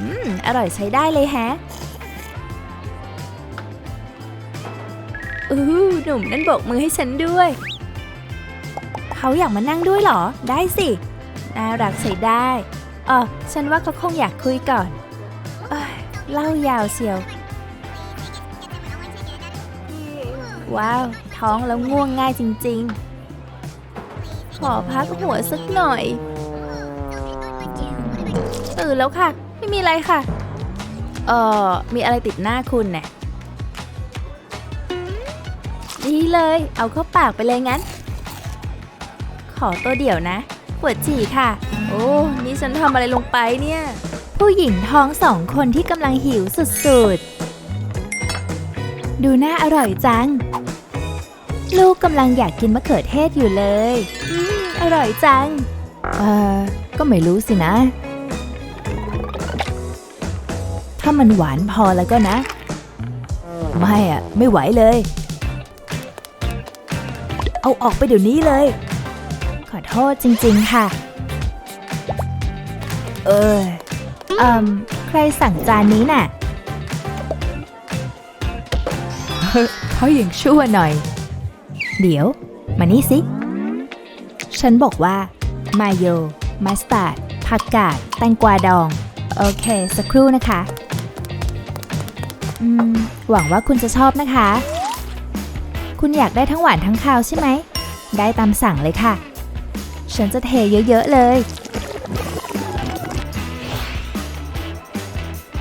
อืม อร่อยใช้ได้เลยแฮะอู้หนุ่มนั่นโบกมือให้ฉันด้วย เขาอยากมานั่งด้วยเหรอ ได้สิ น่ารักใช้ได้เออฉันว่าเขาคงอยากคุยก่อนเอ้ยเล่ายาวเชียว ว้าว ท้องแล้วง่วงง่ายจริง ๆ ขอพักหัวสักหน่อย ตื่นแล้วค่ะ ไม่มีอะไรค่ะ เอ่อ มีอะไรติดหน้าคุณน่ะดีเลย เอาเข้าปากไปเลยงั้น ขอตัวเดี่ยวนะ ปวดฉี่ค่ะ โอ้ นี่ฉันทำอะไรลงไปเนี่ย ผู้หญิงท้องสองคนที่กำลังหิวสุดๆ ดูน่าอร่อยจัง ลูกกำลังอยากกินมะเขือเทศอยู่เลย อืม อร่อยจัง เออก็ไม่รู้สินะ มันหวานพอแล้วก็นะ ไม่อะไม่ไหวเลย เอาออกไปเดี๋ยวนี้เลย ขอโทษจริง ๆ ค่ะ เออเอ่มใครสั่งจานนี้น่ะเขายังชั่วหน่อย เดี๋ยว มานี่สิ ฉันบอกว่า มาโย มัสตาร์ดผักกาด แตงกวาดอง โอเค สักครู่นะคะอืม หวังว่าคุณจะชอบนะคะ คุณอยากได้ทั้งหวานทั้งคาวใช่ไหม ได้ตามสั่งเลยค่ะ ฉันจะเทเยอะ ๆ เลย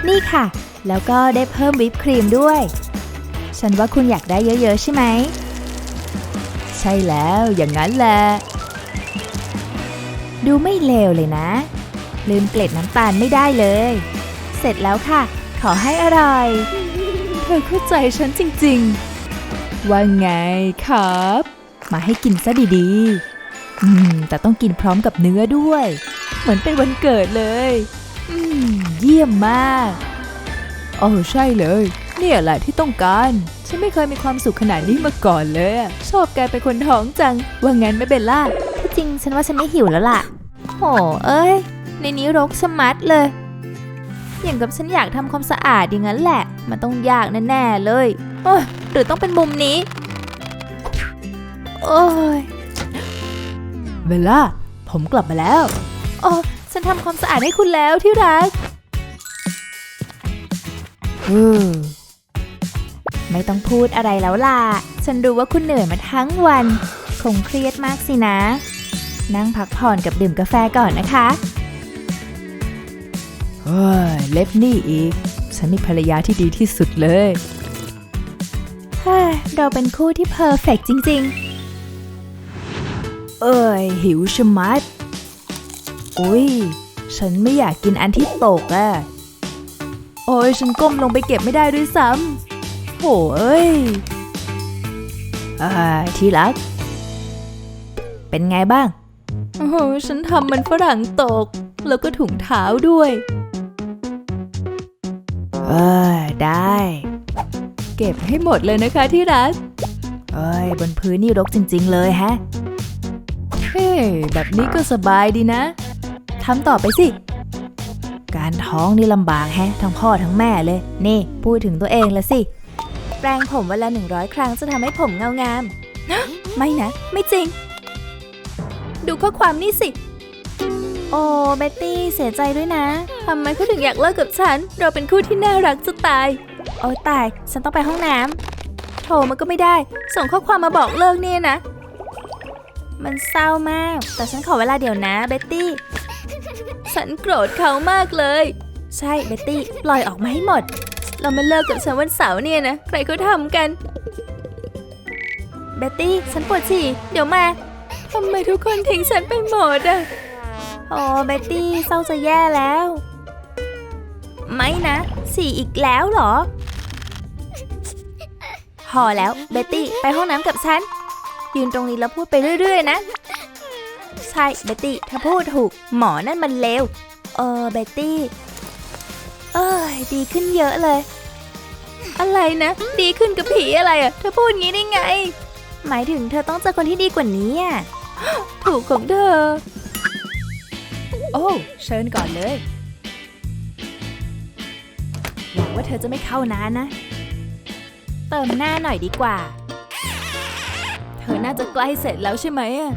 นี่ค่ะ แล้วก็ได้เพิ่มวิปครีมด้วย ฉันว่าคุณอยากได้เยอะ ๆ ใช่ไหม ใช่แล้ว อย่างนั้นแหละ ดูไม่เลวเลยนะ ลืมเกล็ดน้ำตาลไม่ได้เลย เสร็จแล้วค่ะ ขอให้อร่อย เธอเข้าใจฉันจริงๆ ว่าไงครับ มาให้กินซะดีๆ อืม แต่ต้องกินพร้อมกับเนื้อด้วย เหมือนเป็นวันเกิดเลย อืม เยี่ยมมากโอ้ใช่เลย เนี่ยแหละที่ต้องการ ฉันไม่เคยมีความสุขขนาดนี้มาก่อนเลย ชอบแกเป็นคนท้องจัง ว่างั้นไม่เป็นล่ะที่จริงฉันว่าฉันไม่หิวแล้วล่ะโหเอ้ย ในนี้รกชะมัดเลย อย่างกับฉันอยากทำความสะอาดอย่างนั้นแหละ มันต้องยากแน่ๆเลยโอ้ยหรือต้องเป็นมุมนี้ โอ้ยเบลล่า ผมกลับมาแล้ว โอ้ฉันทำความสะอาดให้คุณแล้วที่รักอืมไม่ต้องพูดอะไรแล้วล่ะ ฉันรู้ว่าคุณเหนื่อยมาทั้งวัน คงเครียดมากสินะ นั่งพักผ่อนกับดื่มกาแฟก่อนนะคะ เฮ้ย เล็บนี่อีก ฉันมีภรรยาที่ดีที่สุดเลยเฮ้ยเราเป็นคู่ที่เพอร์เฟกจริง ๆ เอ้ย หิวชะมัด อุ้ย ฉันไม่อยากกินอันที่ตกอะโอ้ยฉันก้มลงไปเก็บไม่ได้ด้วยซ้ำโหเอ้ยอ่าที่รัก เป็นไงบ้าง โอ้โหฉันทำมันฝรั่งตก แล้วก็ถุงเท้าด้วย เออได้ เก็บให้หมดเลยนะคะที่รักเอ้ยบนพื้นนี่รกจริง ๆ เลยแฮะ เฮ้แบบนี้ก็สบายดีนะทำต่อไปสิ การท้องนี่ลำบากแฮะ ทั้งพ่อทั้งแม่เลย นี่ พูดถึงตัวเองละสิ แปรงผมวันละหนึ่งร้อยครั้งจะทำให้ผมเงางาม ไม่นะ ไม่จริง ดูข้อความนี่สิ โอ้เบ็ตตี้เสียใจด้วยนะทำไมเขาถึงอยากเลิกกับฉัน เราเป็นคู่ที่น่ารักจะตาย โอ้ตาย ฉันต้องไปห้องน้ำโทรมันก็ไม่ได้ ส่งข้อความมาบอกเลิกเนี่ยนะ มันเศร้ามาก แต่ฉันขอเวลาเดี๋ยวนะเบ็ตตี้ ฉันโกรธเขามากเลย ใช่เบ็ตตี้ปล่อยออกมาให้หมด เรามาเลิกกับฉันวันเสาร์เนี่ยนะ ใครเขาทำกัน เบ็ตตี้ฉันปวดฉี่ เดี๋ยวมาทำไมทุกคนทิ้งฉันไปหมดอะ โอ้เบ็ตตี้เศร้าจะแย่แล้ว ไม่นะสี่อีกแล้วเหรอ พอแล้วเบ็ตตี้ไปห้องน้ำกับฉัน ยืนตรงนี้แล้วพูดไปเรื่อย ๆ นะ ใช่เบ็ตตี้ถ้าพูดถูก หมอนั่นมันเลวเออเบ็ตตี้เอ้ยดีขึ้นเยอะเลย อะไรนะ ดีขึ้นกับผีอะไรอะเธอพูดงี้ได้ไง หมายถึงเธอต้องเจอคนที่ดีกว่านี้อะถูกของเธอ โอ้ เชิญก่อนเลย หวังว่าเธอจะไม่เข้านานนะ เติมหน้าหน่อยดีกว่า เธอน่าจะใกล้เสร็จแล้วใช่ไหมอะ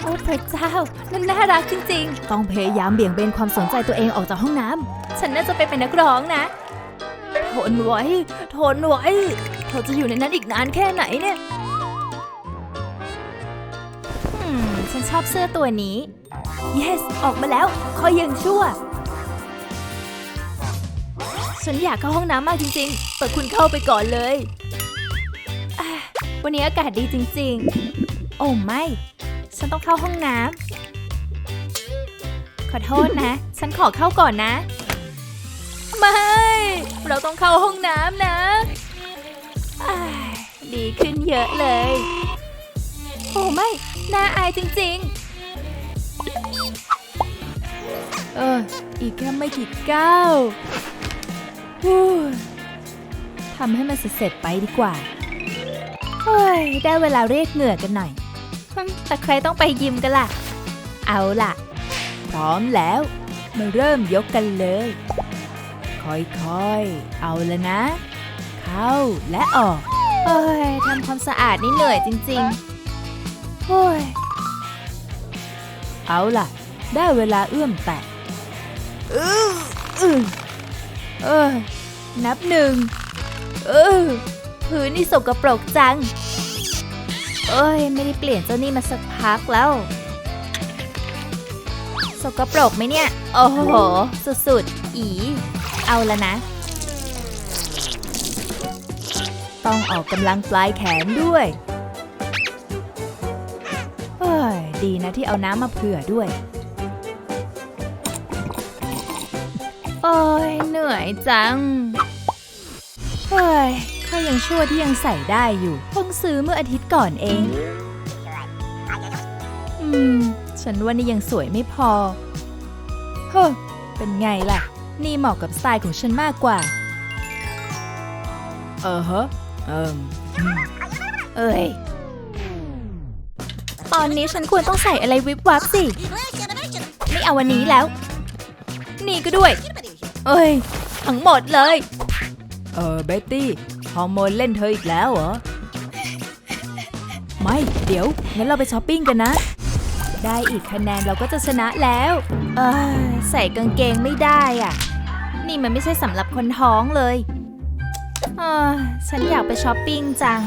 โอ้พระเจ้านั่นน่ารักจริงๆ ต้องพยายามเบี่ยงเบนความสนใจตัวเองออกจากห้องน้ำ ฉันน่าจะไปเป็นนักร้องนะ ทนไว้ ทนไว้ เธอจะอยู่ในนั้นอีกนานแค่ไหนเนี่ย อืม ฉันชอบเสื้อตัวนี้ yes ออกมาแล้ว คอยยังชั่ว ฉันอยากเข้าห้องน้ำมากจริงๆ แต่คุณเข้าไปก่อนเลย วันนี้อากาศดีจริงๆ โอ้ไม่ ฉันต้องเข้าห้องน้ำ ขอโทษนะ ฉันขอเข้าก่อนนะ ไม่ เราต้องเข้าห้องน้ำนะ ดีขึ้นเยอะเลย โอ้ไม่ น่าอายจริงๆ เออ อีกแค่ไม่กี่ก้าวฮู้ทำให้มันเสร็จไปดีกว่า เฮ้ย ได้เวลาเรียกเหงื่อกันหน่อย แต่ใครต้องไปยิมกันล่ะ เอาล่ะ พร้อมแล้ว มาเริ่มยกกันเลย ค่อยๆ เอาละนะ เข้าและออก เฮ้ยทำความสะอาดนี่เหนื่อยจริงๆโอ้ย เอาล่ะ ได้เวลาเอื้อมแตะอืออือเออนับหนึ่งเออพื้นนี่สกปรกจัง เอ้ย ไม่ได้เปลี่ยนเจ้านี่มาสักพักแล้ว สกปรกไหมเนี่ย โอ้โห สุดๆ อี เอาละนะ ต้องออกกำลังปลายแขนด้วยเฮ้ยดีนะที่เอาน้ำมาเผื่อด้วย โอ้ยเหนื่อยจังเฮ้ยข้ายังชั่วที่ยังใส่ได้อยู่เพิ่งซื้อเมื่ออาทิตย์ก่อนเอง อืม ฉันว่านี่ยังสวยไม่พอ เฮ้อเป็นไงล่ะ นี่เหมาะกับสไตล์ของฉันมากกว่า เออฮะ เอิมอืมเอ้ย ตอนนี้ฉันควรต้องใส่อะไรวิบวับสิ ไม่เอาวันนี้แล้ว นี่ก็ด้วย เอ้ย ทั้งหมดเลย เออเบตตี้ ฮอร์โมนเล่นเธออีกแล้วเหรอ ไม่ เดี๋ยว งั้นเราไปช้อปปิ้งกันนะ ได้อีกคะแนนเราก็จะชนะแล้ว เออใส่กางเกงไม่ได้อะ นี่มันไม่ใช่สำหรับคนท้องเลย เออฉันอยากไปช้อปปิ้งจัง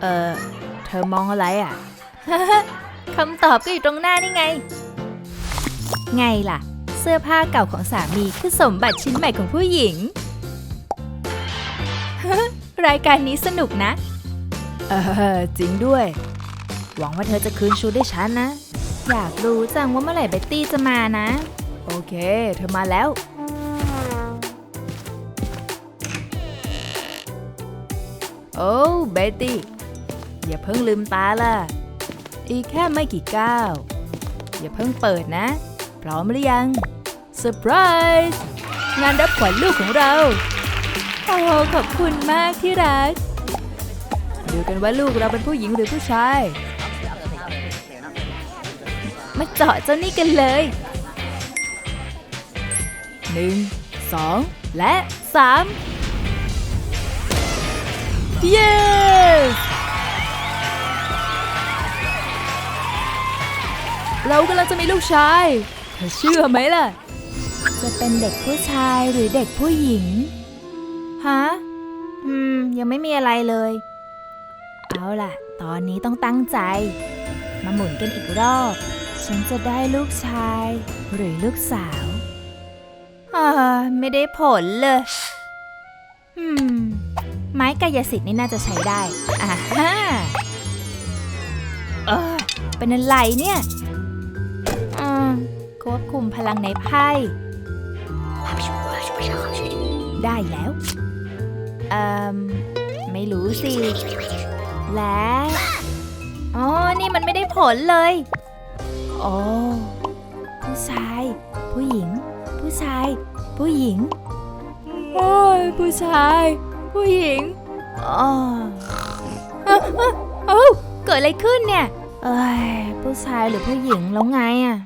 เออเธอมองอะไรอะ คำตอบก็อยู่ตรงหน้านี่ไง ไงล่ะ เสื้อผ้าเก่าของสามีคือสมบัติชิ้นใหม่ของผู้หญิง รายการนี้สนุกนะ เออ จริงด้วย หวังว่าเธอจะคืนชุดให้ฉันนะ อยากรู้จังว่าเมื่อไหร่เบ็ตตี้จะมานะโอเค เธอมาแล้ว โอ้เบตตี้ อย่าเพิ่งลืมตาล่ะ อีกแค่ไม่กี่ก้าว อย่าเพิ่งเปิดนะ พร้อมหรือยังเซอร์ไพรส์งานรับขวัญลูกของเรา โอ้ขอบคุณมากที่รัก ดูกันว่าลูกเราเป็นผู้หญิงหรือผู้ชาย มาเจาะเจ้านี่กันเลย หนึ่งสองและสามเย้ เรากำลังจะมีลูกชายเธอเชื่อไหมล่ะ จะเป็นเด็กผู้ชายหรือเด็กผู้หญิง ฮะ อืม ยังไม่มีอะไรเลย เอาล่ะ ตอนนี้ต้องตั้งใจ มาหมุนกันอีกรอบ ฉันจะได้ลูกชายหรือลูกสาว อ่าไม่ได้ผลเลยอืม ไม้กายสิทธิ์นี่น่าจะใช้ได้ อ่าฮะเออเป็นอะไรเนี่ยอืมควบคุมพลังในไพ่ ได้แล้ว เอ่มไม่รู้สิ และ อ๋อ นี่มันไม่ได้ผลเลย โอ้ผู้ชาย ผู้หญิง ชาย ผู้หญิง โอ้ยผู้ชาย ผู้หญิงอ๋ออเออเอ้าเกิดอะไรขึ้นเนี่ย เอ้ยผู้ชายหรือผู้หญิงแล้วไงอะ